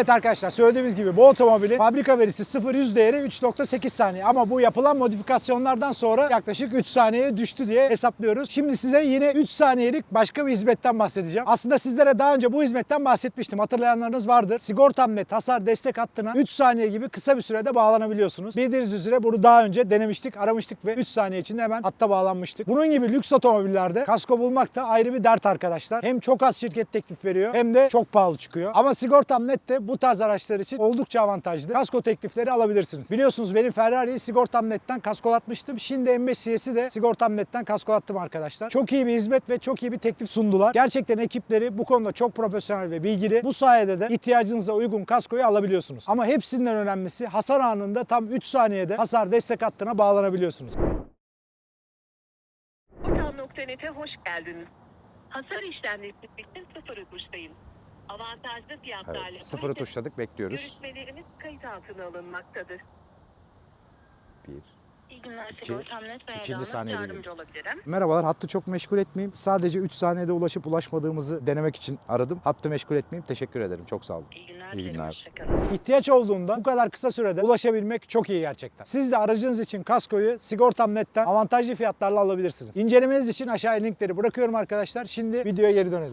Evet arkadaşlar söylediğimiz gibi bu otomobilin fabrika verisi 0-100 değeri 3.8 saniye ama bu yapılan modifikasyonlardan sonra yaklaşık 3 saniyeye düştü diye hesaplıyoruz. Şimdi size yine 3 saniyelik başka bir hizmetten bahsedeceğim. Aslında sizlere daha önce bu hizmetten bahsetmiştim. Hatırlayanlarınız vardır. Sigortam ve tasar destek hattına 3 saniye gibi kısa bir sürede bağlanabiliyorsunuz. Bildiğiniz üzere bunu daha önce denemiştik, aramıştık ve 3 saniye içinde hemen hatta bağlanmıştık. Bunun gibi lüks otomobillerde kasko bulmak da ayrı bir dert arkadaşlar. Hem çok az şirket teklif veriyor hem de çok pahalı çıkıyor. Ama Sigortam Net de bu tarz araçlar için oldukça avantajlı. Kasko teklifleri alabilirsiniz. Biliyorsunuz benim Ferrari'yi Sigortam Net'ten kaskolatmıştım. Şimdi M5 CS'i de Sigortam Net'ten kaskolattım arkadaşlar. Çok iyi bir hizmet ve çok iyi bir teklif sundular. Gerçekten ekipleri bu konuda çok profesyonel ve bilgili. Bu sayede de ihtiyacınıza uygun kaskoyu alabiliyorsunuz. Ama hepsinden önemlisi hasar anında tam 3 saniyede hasar destek hattına bağlanabiliyorsunuz. Ortam.net'e hoş geldiniz. Hasar işlemleri için sıfır tuştayım. Avantajlı fiyatlarla Evet, sıfırı tuşladık bekliyoruz. görüşmelerimiz kayıt altına alınmaktadır. Bir. İyi günler İki. Sigortam Net ve İkinci Hanım saniyede yardımcı olabilirim. Merhabalar hattı çok meşgul etmeyeyim. Sadece 3 saniyede ulaşıp ulaşmadığımızı denemek için aradım. Hattı meşgul etmeyeyim. Teşekkür ederim. Çok sağ olun. İyi günler. İyi dilerim, günler. hoşçakalın. İhtiyaç olduğunda bu kadar kısa sürede ulaşabilmek çok iyi gerçekten. Siz de aracınız için kaskoyu Sigortam Net'ten avantajlı fiyatlarla alabilirsiniz. İncelemeniz için aşağıya linkleri bırakıyorum arkadaşlar. Şimdi videoya geri dönelim.